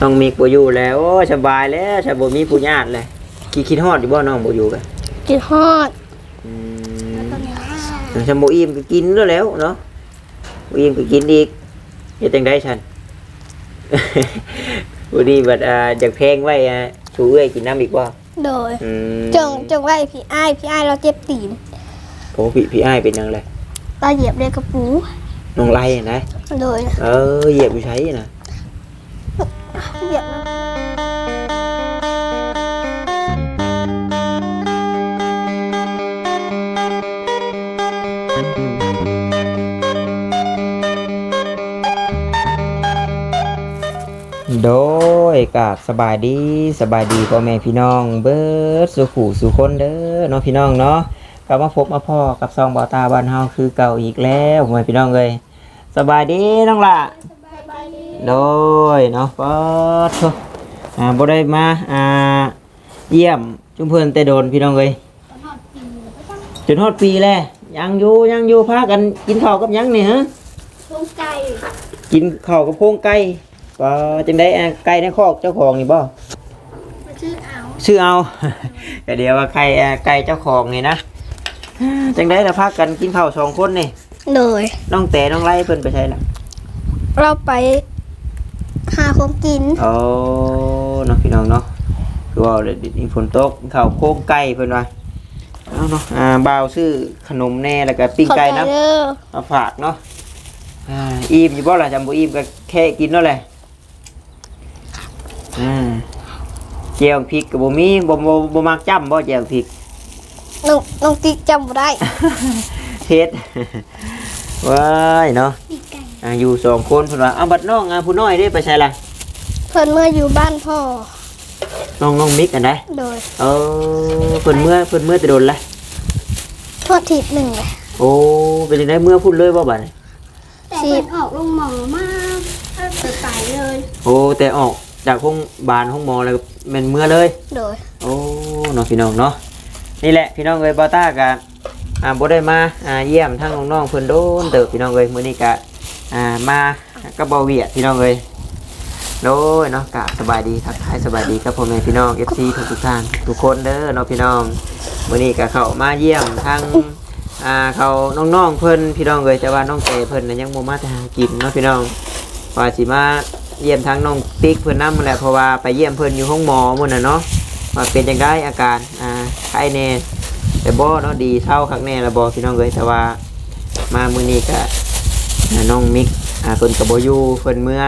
น้องมีบ่อยู่แล้วโอ้สบายแล้วถ้าบ่มีผู้ญาติเลยคิดคิดฮอดอยู่บ่น้องบ่อยู่กันกินฮอดอืมถ้าบ่อิ่มก็กินแล้วแหล้วเนาะบ่อิ่มก็กินอีกเฮ็ดจังได๋ฉันบ่ดีบัดอ่าอยากแพงไว้อ่าชูเอ้ยกินน้ำอีกบ่โดยอืมจงจงไว้พี่อ้ายพี่อ้ายเราเจ็บตีนโอ้พี่พี่อ้ายเป็นจังไดเราเหยียบเลยกระปูน้องไล่นะโดย เออเหยียบอยู่ใช้น่ะ เหยียบมันโดยกราบสบายดีสบายดีพ่อแม่พี่น้อง เบิร์ดสุขูสุคนเด้อเนาะพี่น้องเนาะกลับมาพบมาพ่อกับซองบอตาบ้านเฮาคือเก่าอีกแล้วพ่อแม่พี่น้องเลยสบายดีน้องล่ะ โดยเนาะปอดโถอ่าบ่ได้มาอ่าเยี่ยมจุมเพิ่นแต่โดนพี่น้องเลยจนฮอดปีแล้วยังอยู่ยังอยู่พากันกินข้าวกับหยังนี่ฮะลงไก่กินข้าวกับโครงไก่ก็จังได้อะไก่ในคอกเจ้าของนี่บ่มาชื่อเอาชื่อเอาก็เดี๋ยวว่าไก่อะไก่เจ้าของนี่นะจังได้ละพักกันกินข้าวสองคนนี่โดยน้องแต่น้องไล่เพิ่นไปใช่ละเราไป หาของกินโอ้น้องพี่น้องเนาะคือว่าเดี๋ยวนี้ฝนตกข้าวโครงไก่เพิ่นว่าเอาเนาะอ่าบ่าวซื้อขนมแน่แล้วก็ปิ้งไก่นะขอบใจเด้อมาฝากเนาะอ่าอิ่มอยู่บ่ล่ะจำบ่อิ่มก็แค่กินเนาะแหละอ่าเจียวพริกก็บ่มีบ่บ่บ่มักจ้ำบ่เจียวพริกน้องน้องติ๊กจำบ่ได้เฮ็ดว้ายเนาะ อ่าอยู่สองคนเพิ่นว่าเอาบัดน้องอ่าผู้น้อยเด้ไปใช่ล่ะเพิ่นเมื่ออยู่บ้านพ่อน้องน้องมิกอันใดโดยเออเพิ่นเมื่อเพิ่นเมื่อแต่โดนละทอดทิศหนึ่งเลยโอ้เป็นจังไดเมื่อพูดเลยบ่บัดนี้แต่เพิ่นออกลงหมอมากใสเลยโอ้แต่ออกจากห้องบานห้องหมอแล้วก็แม่นเมื่อเลย โดยโอ้น้องพี่น้องเนาะนี่แหละพี่น้องเอ้ยบอต้ากันอ่าบ่ได้มาอ่าเยี่ยมทั้งน้องๆเพิ่นโดนเติบพี่น้องเอ้ยมื้อนี้ก็ อ่ามาก็บ่เวียดพี่น้องเอ้ยโดยเนาะกะสบายดีทักทายสบายดีกับพ่อแม่พี่น้อง FC ทุกทุกท่านทุกคนเด้อเนาะพี่น้องมื้อนี้ก็เข้ามาเยี่ยมทั้งอ่าเขาน้องๆเพิ่นพี่น้องเอ้ยแต่ว่าน้องเตเพิ่นนะยังบ่มาแต่หากินเนาะพี่น้องว่าสิมาเยี่ยมทั้งน้องติ๊กเพิ่นน้ำแหละเพราะว่าไปเยี่ยมเพิ่นอยู่ห้องหมอมื้อน่ะเนาะว่าเป็นยังไงอาการอ่าไข้แน่แต่บ่เนาะดีเท่าครั้งแน่ละบ่พี่น้องเอ้ยแต่ว่ามามื้อนี้ก็ น้องมิกอ่าเพิ่นก็บ่อยู่เพิ่นเมื่อ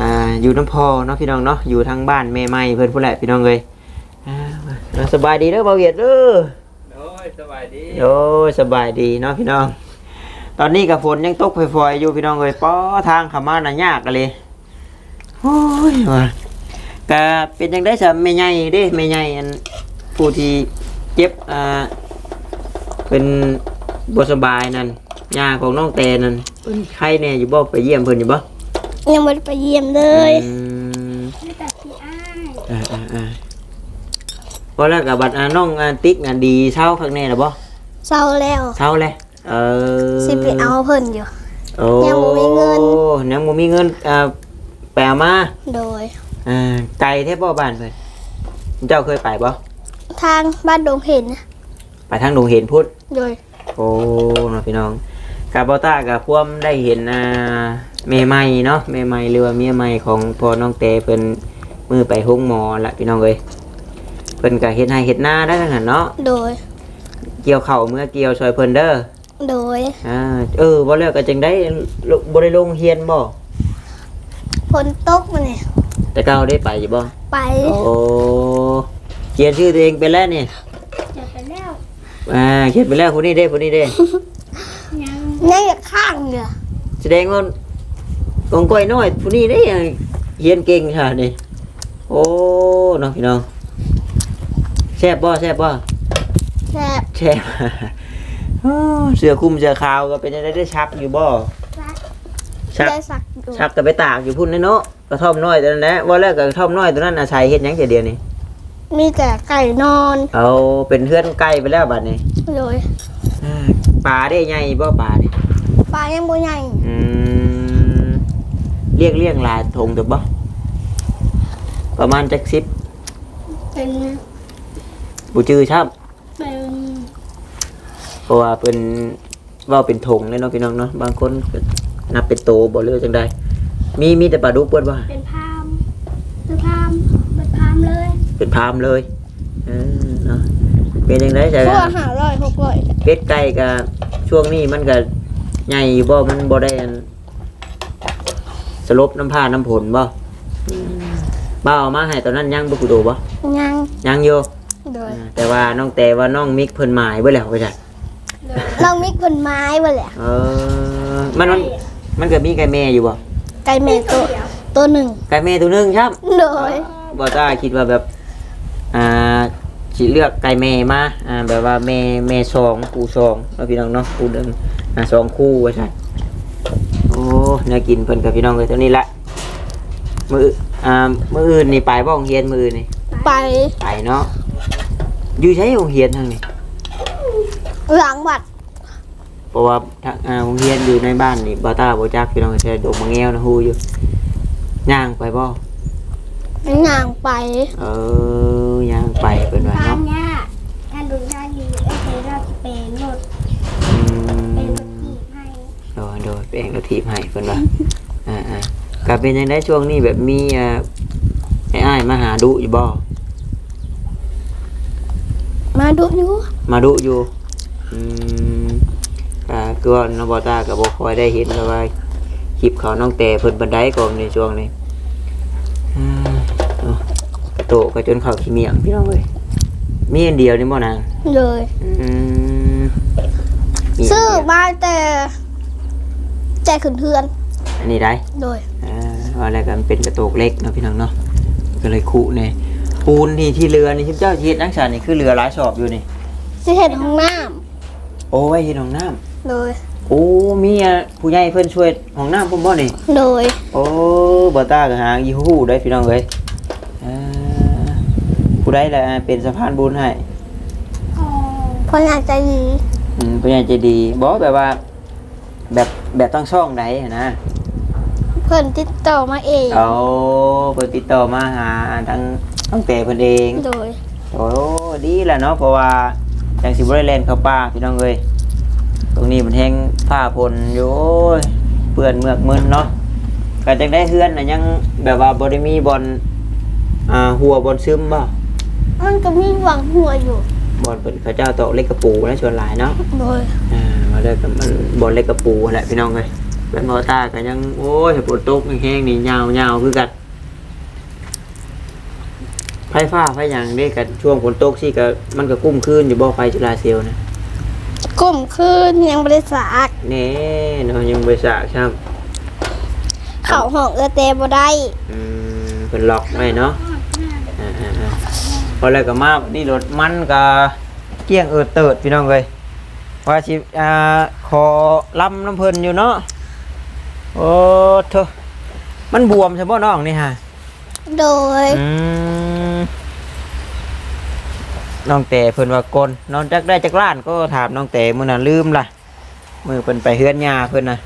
อ่าอยู่น้ำพอเนาะพี่น้องเนาะอยู่ทางบ้านแม่ใหม่เพิ่นพุ่นแหละพี่น้องเอ้ยอ่ามาสบายดีเด้อบ่าวเวียดเด้อโอ้ยสบายดีโอ้ยสบายดีเนาะพี่น้อง ตอนนี้ก็ฝนยังตกฝอยๆอยู่พี่น้องเอ้ยป้อทางเข้ามาน่ะยากกันเลยโอ้ยว่าก็เป็นยังได้สแม่ใหญ่เด้แม่ใหญ่อันผู้ที่เจ็บอ่าเป็นบ่สบายนั่น ยาของน้องแตนั่นเพิ่นไข้แน่อยู่บ่ไปเยี่ยมเพิ่นอยู่บ่ยังไม่ได้ไปเยี่ยมเลยอืมแต่พี่อ้ายอ่าอ่าอ่าพอแล้วกับบัดอ่าน้องอ่าติ๊กอ่าดีเช้าข้างแน่ล่ะบ่เศร้าแล้วเช้าเลยเออสิไปเอาเพิ่นอยู่ โอ้ยังบ่มีเงิน ยังบ่มีเงินอ่าไปเอามาโดยอ่าไกลแท้บ่บ้านเพิ่นเจ้าเคยไปบ่ทางบ้านดงเห็นนะไปทางดงเห็นพุทธโดย โอ้น้องพี่น้อง กาบอต้ากับพวมได้เห็นอ่าเมใหม่เนาะเมใหม่หรือว่าเมียใหม่ของพ่อน้องเตเพิ่นมือไปห้องหมอละพี่น้องเอ้ยเพิ่นก็เฮ็ดให้เฮ็ดหน้าได้ทั้งนั้นเนาะโดย เกี่ยวเข่าวเมื่อเกี่ยวซอยเพิ่นเด้อโดยอ่าเออบ่แล้วก็จังได้ลบ่ได้ลงเรียนบ่ฝนตกมาเนี่ยแต่เก่าได้ไปอยู่บ่ไปโอ้เขียนชื่อตัวเองไปแล้วนี่จะไปแล้วอ่าเขียนไปแล้วคนนี้เด้คนนี้เด้ ยังยังอยากข้างเดียวแสดงว่ากองก้อยน้อยผู้นี้ได้ยังเฮียนเก่งค่ะนี่โอ้น้องพี่น้องแซ่บบ่แซ่บบ่แซ่บแซ่บโอ้เสือคลุมเสือขาวก็เป็นอะไรได้ชักอยู่บ่ชักได้สักอยู่ชักก็ไปตากอยู่พุ่นเนาะกระท่อมน้อยตัวนั้นแหละว่าแล้วกระท่อมน้อยตัวนั้นอาศัยเฮ็ดหยังแต่เดียวนี่มีแต่ไก่นอนเอาเป็นเพื่อนใกล้ไปแล้วบัดนี้โดยอ่า ปลาได้ใหญ่บ่ปลานี่ปลายังบ่ใหญ่อืมเรียกเรียกหลายทงตัวบ่ประมาณจักสิบเป็นบูจือชับเป็นเพราะว่าเป็นเว่าเป็นธงเลยเนาะพี่น้องเนาะบางคนก็นับเป็นโตบ่เลือจังใดมีมีแต่ปลาดุกเปิดว่าเป็นพามเป็นพามเป็นพามเลย เป็นพรามเลยเออเนาะ เป็นยังไงจ้ะพวกหาร้อยหกร้อยเป็ดไก่กับช่วงนี้มันก็ใหญ่อยู่บ่มันบ่ได้อันสลบน้ำผ้าน้ำผลบ่บ้าเอามาให้ตอนนั้นยังบ่กูโตบ่ยังยังอยู่โดยอ่าแต่ว่าน้องแต่ว่าน้องมิกเพิ่นหมายไว้แล้วว่าจ้ะเรามิกผลไม้มาแหละเออมันมันมันก็มีไก่แม่อยู่บ่ไก่แม่ตัวตัวหนึ่งไก่แม่ตัวหนึงครับโดยบ่ต้าคิดว่าแบบอ่า สิเลือกไก่แม่มาอ่าแบบว่าแม่แม่สองคู่สองแล้วพี่น้องเนาะคู่หนึงอ่าสองคู่ว่าซั่นโอ้น่ากินเพิ่นกับพี่น้องเลยเท่านี้ละมื้ออ่ามื้ออื่นนี่ไปบ่โรงเรียนมื้ออื่นนี่ไปไปเนาะอยู่ใช้โรงเรียนทางนี้หลังบัตรเพราะว่าทางอ่าโรงเรียนอยู่ในบ้านนี่บ่ต้าบ่จักพี่น้องใช้ดอกมะแงวนะฮู้อยู่ย่างไปบ่ งางไป เออย่างไปเพิ่นว่าพาเนาะมเนี่ยถ้าดูได้ดีไอ้เธอเราจะเป็นรถอืเป็นมรถจีบให้โดยโดยแปลงกระทีบให้เพิ่นว่าอ่าอ่าก็เป็นยังไงช่วงนี้แบบมีอ่าไอ้อ้ายมาหาดุอยู่บ่มาดูอยู่มาดุอยู่อืมก็คือว่านองบอตาก็บ่ค่อยได้เห็นแล้วว่าคลิปเขาน้องแต่เพิ่นบันไดก่อนในช่วงนี้อืมเอากระ โตกก็จนเข้าขี้เมียงพี่น้องเอ้ยมีอันเดียวนี่บ่นางเลย อืมมีนซื้อเดียวมาแต่ใจขืนเทือนอันนี้ได้ โดย อ่าว่าแล้วกันเป็นกระโตกเล็กเนาะพี่น้องเนาะก็เลยคุเนี่ยปูนที่ที่เรือนี่ที่เจ้าเฮ็ดนักษานี่คือเรือหลายสอบอยู่นี่ สิเห็นห้องน้โอ้ยเฮ็ดห้องน้ำำโดย โอ้มีอะผู้ใหญ่เพิ่นช่วยห้องน้ำผมบ่นี่ โดย โอ้บ่ตาก็หาอีฮู้ได้พี่น้องเอ้ยอ่า ผู้ใดล่ะเป็นสะพานบุญให้เพราะอยากใจดีอืมผู้ใหญ่ใจดีบ่แบบว่า แบบแบบตั้งช่องใดอะนะเพิ่นติดต่อมาเองเอาเพิ่นติดต่อมาหาทางตั้งแต่เพิ่นเองโดยโอ้ดีแหละเนาะเพราะว่าจังสิบ่ได้แล่นเข้าป่าพี่น้องเอ้ยตรงนี้มันแห้งผ้าพลอยู่โอ้ยเปื้อนเมือกมึนเนาะก็จังได้เฮือนน่ะยังแบบว่าบ่ได้มีบอลอ่าหัวบอลซึมบ่ มันก็มีหวังหัวอยู่บอลเพิ่นเขาเจ้าโตะเล็กกระปูนะชวนหลายเนาะโดยอ่ามาเลยกับมันบอลเล็กกระปูแหละพี่น้องเอ้ยเป็นมอตาก็ยังโอ้ยปวดตกแห้งๆนี่ยาวๆคือกันไฟฟ้าไฟหยังเด้กันช่วงฝนตกสิก็มันก็กุ้มคืนอยู่บ่ไฟจุฬาเซลลนะกลุ่มขึ้นยังบริษัทแน่เนาะยังบริษัทครับเขาห้องเออเตบ่ได้อืมเป็นล็อกไว้เนาะอ่าๆๆ พอแล้วก็มานี่รถมันก็เกลี้ยงเอิดเติดพี่น้องเลยว่าสิอ่าขอลำน้ำเพลินอยู่เนาะโอ้เถอะมันบวมใช่ป่ะน้องนี่ฮะโดยอืมน้องแต่เพิ่นว่ากลน้องจักได้จักล้านก็ถามน้องแต่มื้อนั้นลืมล่ะมือเพิ่นไปเฮือนยาเพิ่นน่ะ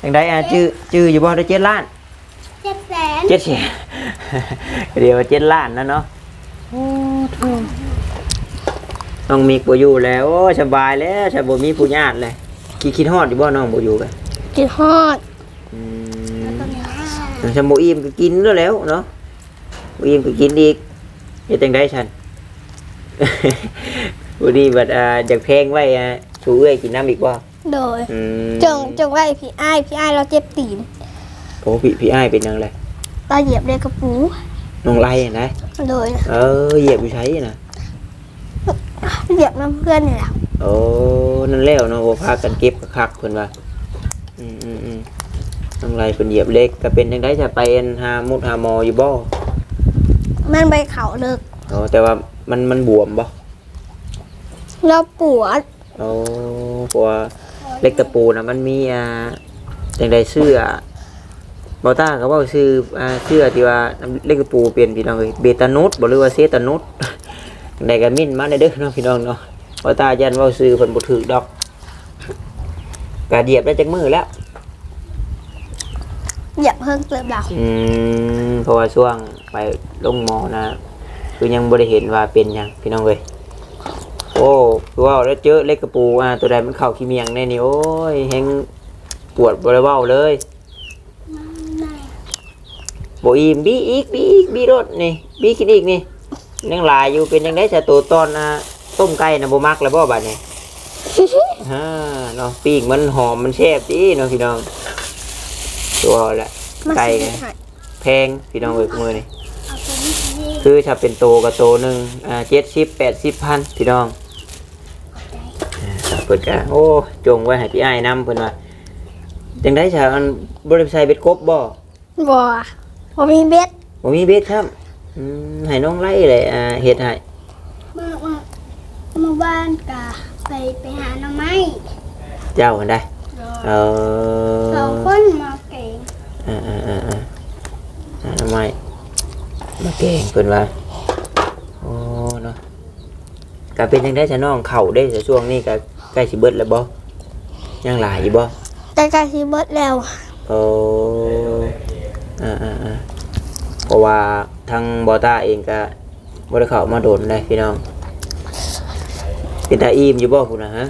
จังไดอะชื่อชื่ออยู่บ่ได้เจ็ดล้านเจ็ดแสนเจ็ดเสียเดี๋ยวเจ็ดล้านนะเนาะ น้องมีกบ่อยู่แล้วโอ้สบายแล้วสบ่มีผู้ญาติเลยคิดคิดฮอดอยู่บ่น้องบ่อยู่กันกินฮอดอืมฉันบ่อิ่มก็กินแล้วแหล้วเนาะบ่อิ่มก็กินอีกเฮ็ดจังไดฉัน บ่ดีบัดอ่าอยากแพงไว้อ่าชูเอ้ยกินน้ำอีกบ่โดย อืมจงจงไว้พี่อ้ายพี่อ้ายเราเจ็บตีนโอ้พี่พี่อ้ายเป็นจังไดเราเหยียบเลยกระปู น้องไล่อะนะ โดยเออเหยียบอยู่ใช้น่ะเหยียบน้ำเพื่อนนี่แหละโอ้นั่นแล้วเนาะบ่พากันเก็บคักๆเพิ่นว่าอืมอืมอืมน้องไรเพิ่นเหยียบเล็กก็เป็นจังได๋จะไปอันหามุดหาหมออยู่บ่มันไปเขาเลิกอ๋อแต่ว่ามันมันบวมบ่เราปวดโอ้เพราะว่าเล็กตะปูน่ะมันมีอ่าจังไดเสื้อ บ่ต้าก็เว้าชื่ออ่าเสื้อที่ว่าเล็กตะปูเป็นพี่น้องเอ้ยเบตานุสบ่หรือว่าเซตานุสจังไดก็มิ้นมาได้เด้อเนาะพี่น้องเนาะบ่ต้ายันเว้าชื่อเพิ่นบ่ถูกดอกก็เหยียบได้จักมือแล้วเหยียบเพิ่งเติมเราอืมเพราะว่าช่วงไปลงหมอนะ คือยังบ่ได้เห็นว่าเป็นหยังพี่น้องเอ้ยโอ้คือว่าแล้วเจอเล็กกระปูอ่าตัวใดมันเข้าขี้เมียงแน่นี่โอ้ยแฮงปวดบ่ได้เว้าเลยไหน บ่อิ่มบีอีกบีอีกบีรถนี่บีกินอีกนี่ยังหลายอยู่เป็นจังได๋จะตัวตอนอ่าต้มไก่น่ะบ่มักแล้วบ่บัดนี้ฮ่าเนาะปีกมันหอมมันแซ่บดีเนาะพี่น้อง ตัวแหละมาไก่ซื้อไงให้แพงพี่น้องเอ้ยมือนี่เอาตัวนี้สิคือถ้าเป็นโตกับโตหนึ่งอ่าเจ็ดสิบแปดสิบพันพี่น้องอ่าเปิดกะโอ้จงไว้ให้พี่ไอ้ายนำเพิ่นว่าจังได้ฉาอันบริษัทเบ็ดกบบ่บ่ บ่มีเบ็ดบ่มีเบ็ดครับอืมให้น้องไล่เลยอ่าเฮ็ดให้เมื่อเมื่อเมื่อบ้านกะไปไปหาหน่อไม้เจ้ากันได้ เออสองคนมาเก่งอ่าอ่าอ่าอ่าอ่าทำไมมาเก่งเพิ่นว่าโอ้เนาะก็เป็นจังได้ฉะน้องเข่าได้แต่ช่วงนี้ก็ใกล้สิเบิดแล้วบ่ยังหลายอยู่บ่แต่กะสิเบิดแล้ว โอ้ อ่าอ่าอ่าเพราะว่าทางบอต้าเองก็บริเขามาโดนเลยพี่น้องเป็นตาอิ่มอยู่บ่คุณนะฮะ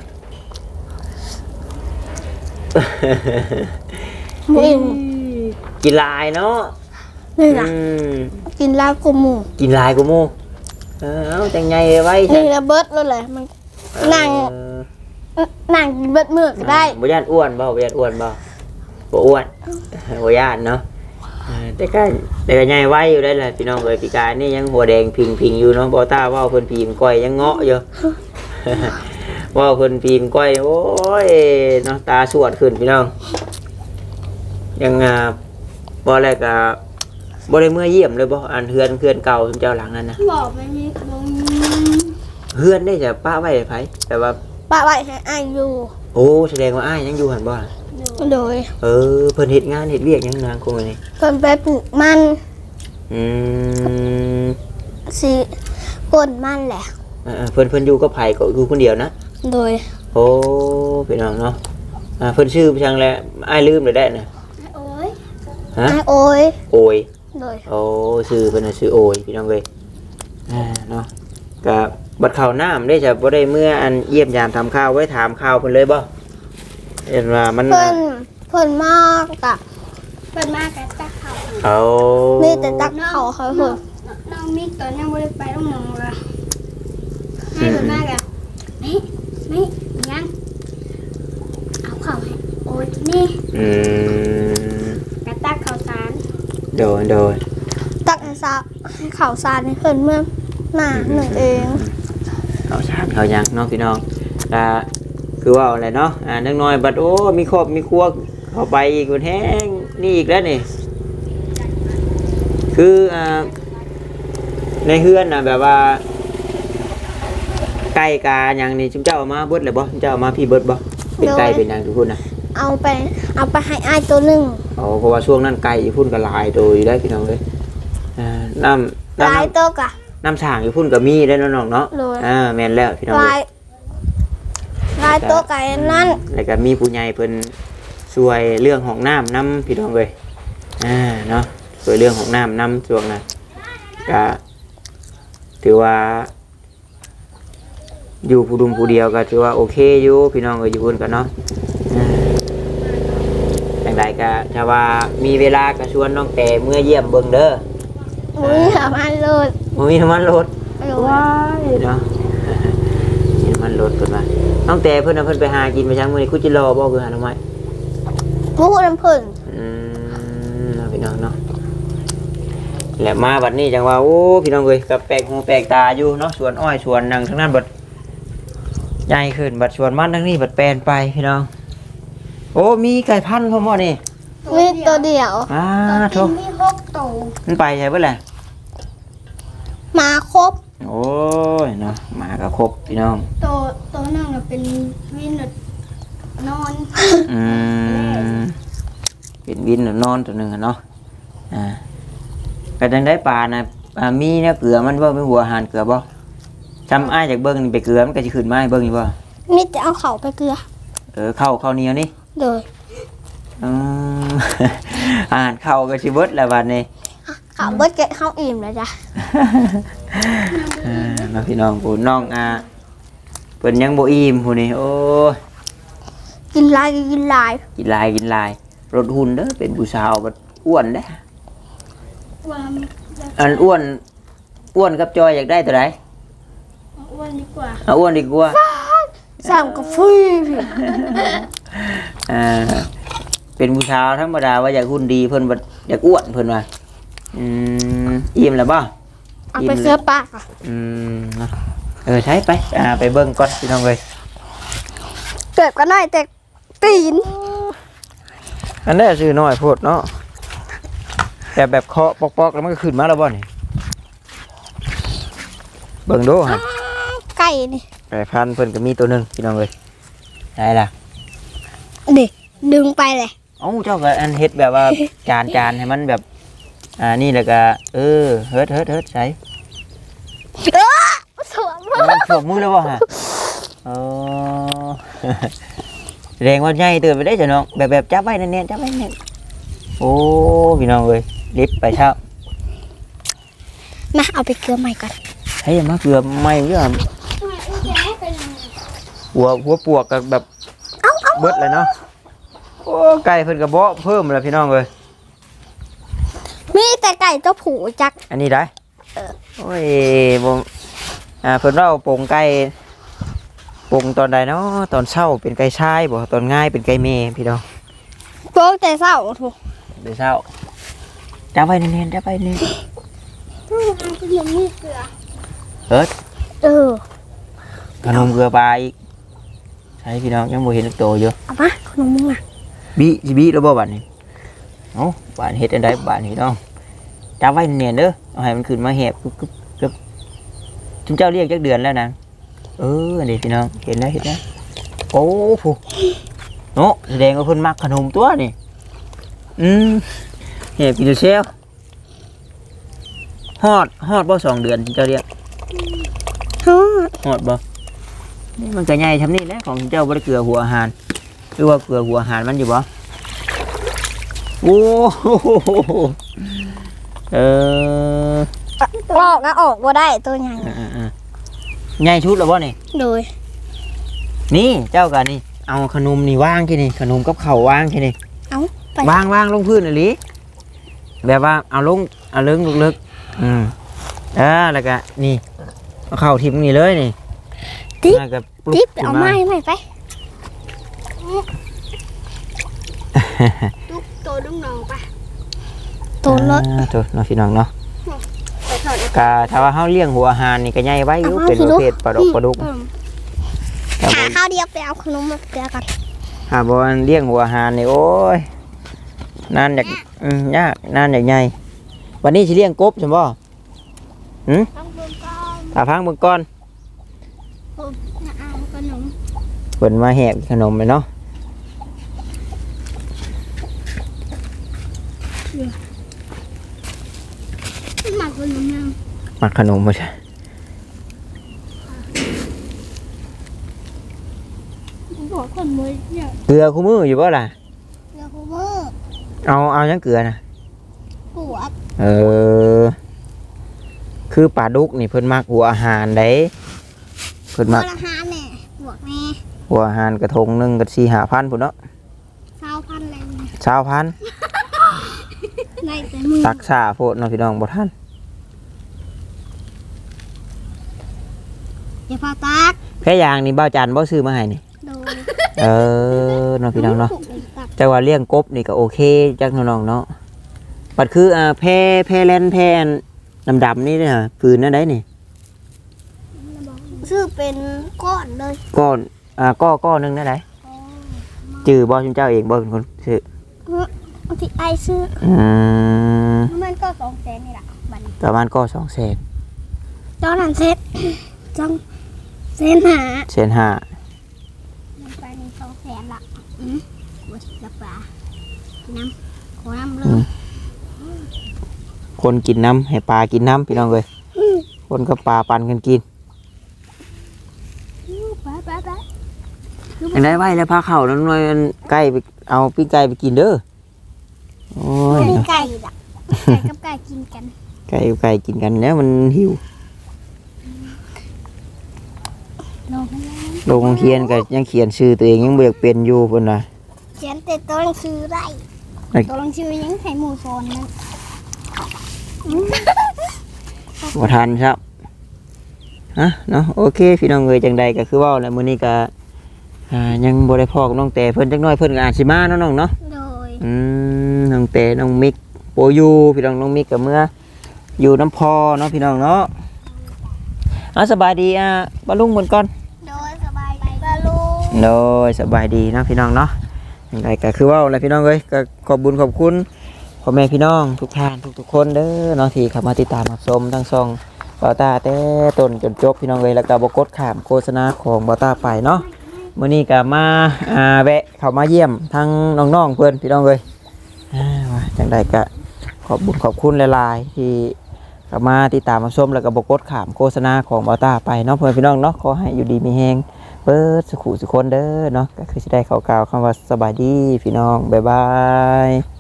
บ่อิ่มกินหลายเนาะนี่ล่ะอืมกินลาบกูหมูกินหลายกูมูเออเอาจังไงไว้นี่ละเบิดแล้วแหละมัน นั่ง เออนั่งกินเบิดมื้อก็ได้บ่ย่านอ้วนบ่บ่ย่านอ้วนบ่บ่อ้วนบ่ย่านเนาะเออ แต่ก็แต่ก็ใหญ่ไว้อยู่ได้แหละพี่น้องเอ้ยปีกายนี่ยังหัวแดงพิงพิงอยู่เนาะบ่ต้าเว่าเพิ่นพีมก้อยยังเงาะอยู่เว่าเพิ่นพีมก้อยโอ้ยเนาะตาสวดขึ้นพี่น้อง ยังอ่าบ่แรกก็บ่ได้เมื่อเยี่ยมเลยบ่อันเฮือนเฮือนเก่าเจ้าหลังนั้นนะบอกไม่มีขนมเฮือนได้จะป้าไว้ให้ไผแต่ว่าป้าไว้ให้อ้ายอยู่ โอ้แสดงว่าอ้ายยังอยู่หั่นบ่ล่ะ โดย เออเพิ่นเฮ็ดงานเฮ็ดเวียกหยังนางคงนี่เพิ่นไปปลูกมันอืมสิก้นมันแหละ เออเพิ่นเพิ่นอยู่กับไผก็อยู่คนเดียวนะ โดยโอ้พี่น้องเนาะอ่าเพิ่นชื่อไปจังแล้วอ้ายลืมเลยได้น่ะโอ้ยฮะอ้ายโอ้ยโอยโดย โอ้ชื่อเพิ่นน่ะชื่อโอยพี่น้องเว้ยอ่าเนาะก็บัดข่าวน้ำได้จะบ่ได้เมื่ออันเยี่ยมยามทำข้าวไว้ถามข่าวเพิ่นเลยบ่ เห็นว่ามันเพิ่นเพิ่นมากกะเปิดมากกะตักเขาเอามีแต่ตักเขาเขาเพิ่นน้องมิกตอนยังไม่ได้ไปโรงหนังเลยให้เปิดมากกะนี่นี่ยังเอาเข่าให้โอ้ยนี่อืมกะตักข้าวสารโดนโดนตักให้ซาให้ข้าวสารให้เพิ่นเมื่อหน้าหนึ่งเอง เขาชามเขายังเนาะพี่น้องก็ คือว่าอะไรเนาะอ่านักน้อยบัดโอ้มีครอบมีครัวเข้าไปอีกคนแห้งนี่อีกแล้วนี่คืออ่าในเฮือนน่ะแบบว่าไก่กาอย่างนี้จุมเจ้าเอามาเบิดเลยบ่จุมเจ้าเอามาพี่เบิดบ่เป็นไก่เป็นอย่างทุกคนนะเอาไปเอาไปให้อ้ายตัวหนึ่งอ๋อเพราะว่าช่วงนั้นไก่อยู่พุ่นก็หลายโดยได้พี่น้องเลยอ่าน้ำหลายน้ำตัวกะน้ำฉางอยู่พุ่นก็มีได้อเนาะน้องเนาะโดยอ่าแม่นแล้วพี่น้องหเอ้ลายยหลายตัวไก่นั่นแล้วก็มีผู้ใหญ่เพิ่นช่วยเรื่องของน้ำน้ำพี่น้องเลยอ่าเนาะช่วยเรื่องของน้ำน้ำช่วงนั้นก็ถือว่า อยู่ผู้ดุมผู้เดียวก็ถือว่าโอเคอยู่พี่น้องก็อยู่พุ่นกันเนาะอ่าอย่างไรก็ถ้าว่ามีเวลาก็ชวนน้องแต่เมื่อเยี่ยมเบิ่งเด้ออุ้ยหามันเลยบ่มีน้ำมันรถโดยว้ายเนาะมีน้ำมัน รถเพิ่นว่าน้องแต่เพิ่นน่ะเพิ่นไปหากินไปจังมื้อนี้คุจิรอบ่คือหาหน่อไม้มูน้ำผึ้งอืมเนาะพี่น้องเนาะแหละมาบัดนี้จังว่าโอ้พี่น้องเอ้ยกับแปลกหูแปลกตาอยู่เนาะสวนอ้อยสวนนังทั้งนั้นบัดใหญ่ขึ้นบัดสวนมันทั้งนี้บัดแปลนไปพี่น้อง โอ้มีไก่พันธุ์พ่อมบ่นี่มีตัวเดียวอ่าตัวโถที่มีหกตัวมันไปใช่เบิดแหละหมาครบ โอ้ยเนาะมาก็ครบพี่น้องตัวตัวหนึงน่ะเป็นวินดนอนอืมเป็นวินนอนตัวหนึ่งอะเนาะอ่าก็จังได้ปลานะอ่ามีเนี่ยเกลือมันบ่มีหัวอาหารเกลือบ่จำอ้ายจากเบิ้งนี่ไปเกลือมันก็จะขึ้นมาให้เบิ้งอยู่บ่มีแต่เอาเขาไปเกลือเออเข้าเข้าเหนียวนี่โดยอืม อาหารเข้าก็สิเบิดแล้วบัดนี้ เขาเบิดเกะเข้าอิ่มเลยจ้ะ อ่าน้องพี่น้องผู้น้องอ่าเพิ่นยังบ่อิ่มผู้นี้โอ้ยกินลายก็กินลายกินหลายกินหลายรถหุ่นเด้อเป็นผู้สาวบัดอ้วนเด้อความอันอ้วนอ้วนกับจอยอยากได้ตัวใดอ้วนดีกว่าเอาอ้วนดีกว่าสามกาแฟพี่อ่าเป็นผู้สาวธรรมดาว่าอยากหุ่นดีเพิ่นบัดอยากอ้วนเพิ่นว่าอืมอิ่มแล้วบ่ เอาไปเสื้อปากอะอืมเนาะเออใช้ไปอ่าไปเบิ่งก่อนพี่น้องเอ้ยเกิดก็ได้แต่ตีน อันนี้ชื่อน้อยโพดเนาะแต่แบบเคาะปอกๆแล้วมันก็ขึ้นมาแล้วบ่นี่เบิ่งดูฮะไก่นี่ไก่พันธุ์เพิ่นก็มีตัวหนึงพี่น้องเอ้ยได้ล่ะเด็กดึงไปเลยเอ้าเจ้าก็อันเฮ็ดแบบว่าจานจานให้มันแบบ อ่านี่แล้วก็เออเฮ็ดเฮ็ดเฮ็ดใส่เออสวมมันสวมมือแล้วบ่ฮะอ๋อแสดงว่าใหญ่เติบไปได้จ้ะน้องแบบแบบจับไว้แน่นๆจับไว้แน่นโอ้พี่น้องเอ้ยลิฟต์ไปเช้ามาเอาไปเกลือใหม่ก่อนเฮ้ยมาเกือบไม่เรื่องทำไมอุ้ยแกให้เป็นยังไงหัวหัวปวกกับแบบเบิดเลยเนาะโอ้ไก่เพิ่นกระเบาะเพิ่มแล้วพี่น้องเอ้ยมี แต่ไก่เจ้าผูจัก อันนี้ได้โอ้ยบ่อ่าเพิ่นว่าเอาโป่งไก่โป่งตอนใดเนาะตอนเช้าเป็นไก่ชายบ่ตอนง่ายเป็นไก่เมย์พี่น้องโป๊กแต่เศร้าถูกเดี๋ยวเช้าจับไว้แน่นๆจับไว้แน่นอืมอันเป็นอย่างนี้เกลือเอิ้นเออขนมเกลือปลาอีกใช่พี่น้องยังบ่เห็นลูกโตอยู่เอามาขนมมึงอะบีสิบีแล้วบ่บัดนี้เอ้าบาดเฮ็ดอันใดบาดนี้น้อง จับไว้เนียนเด้อเอาให้มันขึ้นมาแหบกึบกึบกึบจุมเจ้าเรียกจักเดือนแล้วนางเอออันนี้พี่น้องเห็นแล้วเห็นแล้วโอ้ผู้โนแสดงว่าเพิ่นมักขนมตัวนี่อืมแหบกินเซลฮอดฮอดบ่สองเดือนจุมเจ้าเรียกฮะฮอดบ่นี่มันก็ใหญ่ทำนี่แหละของเจ้าบ่ได้เกลือหัวอาหารหรือว่าเกลือหัวอาหารมันอยู่บ่โอ้โห เออออกก็ออกบ่ได้ตัวใหญ่อ่าๆๆใหญ่ชุดแล้วบ่นี่ โดยนี่เจ้ากันนี่เอาขนมนี่วางที่นี่ขนมกับข้าววางที่นี่เอาไปวางวางลงพื้นอะไรแบบว่าเอาลงเอาเลิงลึกๆอืมเออแล้วก็นี่เอาเข้าทิมนี่เลยนี่แล้วก็ปลุกติ๊บขึ้นเอาไม้ไม้ไป ลูกโตลูกน้องปะ ตัวรถอ่าตัวน้องพี่น้องเนาะไปถอดกะถ้าว่าเฮาเลี้ยงหัวอาหารนี่ก็ใหญ่ไว้อยู่เอามาเป็นสิปลูระกเภทปลาดกปลาดุกอืมแต่หาบ่ข้าวเดียวไปเอาขนมมาเกลือกันหาบอลเลี้ยงหัวอาหารนี่โอ้ยนานอยากอืมยากนานอยากใหญ่วันนี้สิเลี้ยงกบใช่บ่ต้องเบิ่งก่อนถ้าพังเบิ่งก่อนผมจะเอาขนมเพิ่นมาแหบขนมเลยเนาะ หมักขนมยัง มักขนมบ่ใช่บอกคนมือเนี่ยเกลือคู่มืออยู่บ่ล่ะ เดี๋ยวผมว่าเอาเอายังเกลือนะปวดเออ คือปลาดุกนี่เพิ่นมักหัวอาหารได้เพิ่นปวมักดอาหารเนี่ยปวดแม่หัวอาหารกระทงหนึงก็4-5,000พุ่นเนาะเช้าพันอะไรเนี่ย20,000ในแต่มือตักษาโพดเนาะพี่น้องบ่ทัน อย่าพาตักแค่ยางนี่บ่าวจันบ่ซื้อมาให้นี่ โดนเออเนาะพี่น้องเนาะตักแต่ว่าเลี้ยงกบนี่ก็โอเคจักน้องๆเนาะบัดคืออ่าแพร่แพร่แลนแพร่ดำดำๆนี่เนี่ยฟืนนั่นได้นี่ชื่อเป็นก้อนเลยก้อนอ่าก้อก้อหนึงนั่นได้จื่อบ่ชุมเจ้าเองบ่เป็นคนซื้อบางทีไอซื้ออืมมันก็สองแสนนี่แหละบัดนประมาณก้อสองแสนจอนันเซ็ตจัง เซนหาแสนห้ามันไปในสองแสนละอืมหัวชิละปลากินน้ำขอน้ำเลยคนกินน้ำให้ปลากินน้ำพี่น้องเลยคนกับปลาปันกันกินไปไปไปยังได้ไว้แล้วพาเข่าน้ำน้อยมันใกล้ไปเอาปิ้งไก่ไปกินเด้อโอ้ยมีไก่ละไก่กับไก่กินกัน ไก่ไก่กินกันแล้วมันหิว ลงกันแล้ว โรงเรียนก็ยังเขียนชื่อตัวเองยังบ่อยากเป็นอยู่เพิ่นน่ะเขียนแต่ตัวหนังสือได้ไอ้ตัวหนังสือยังไข่หมูซอนนั่นบ่ทันครับฮะเนาะโอเคพี่น้องเอ้ยจังใดก็คือเว้าแล้วมื้อนี้ก็อ่ายังบ่ได้พ้อกับน้องแต่เพิ่นจักหน่อยเพิ่นก็อาจสิมาเนาะน้องเนาะโดยอืมน้องแต่น้องมิกโปยูพี่น้องน้องมิกกับเมื่ออยู่น้ำพอเนาะพี่น้องเนาะ อะสบายดีอะบาลุงบนก่อน โดยสบายดีบาลูโดยสบายดีเนาะพี่น้องเนาะยังไงก็คือว่าอะไรพี่น้องเอ้ยก็ขอบบุญขอบคุณพ่อแม่พี่น้องทุกท่านทุกๆคนเด้อเนาะที่เข้ามาติดตามรับชมทั้งช่องบอตาแต่ต้นจนจบพี่น้องเอ้ยแล้วก็บกดขามโฆษณาของบอตาไปเนาะมื้อนี้ก็มาอ่าแวะเข้ามาเยี่ยมทั้งน้องๆเพื่อนพี่น้องเอ้ยอ่าว่าจังใดก็ขอบบุญขอบคุณหลายๆที่ ก็มาติดตามมาชมแล้วก็บกดขามโฆษณาของบอตาไปเนาะเพื่อนพี่น้องเนาะขอให้อยู่ดีมีแฮงเปิดสุขุสุคนเด้อเนาะก็คือจะได้ข่าวๆคำว่าสบายดีพี่น้องบ๊ายบาย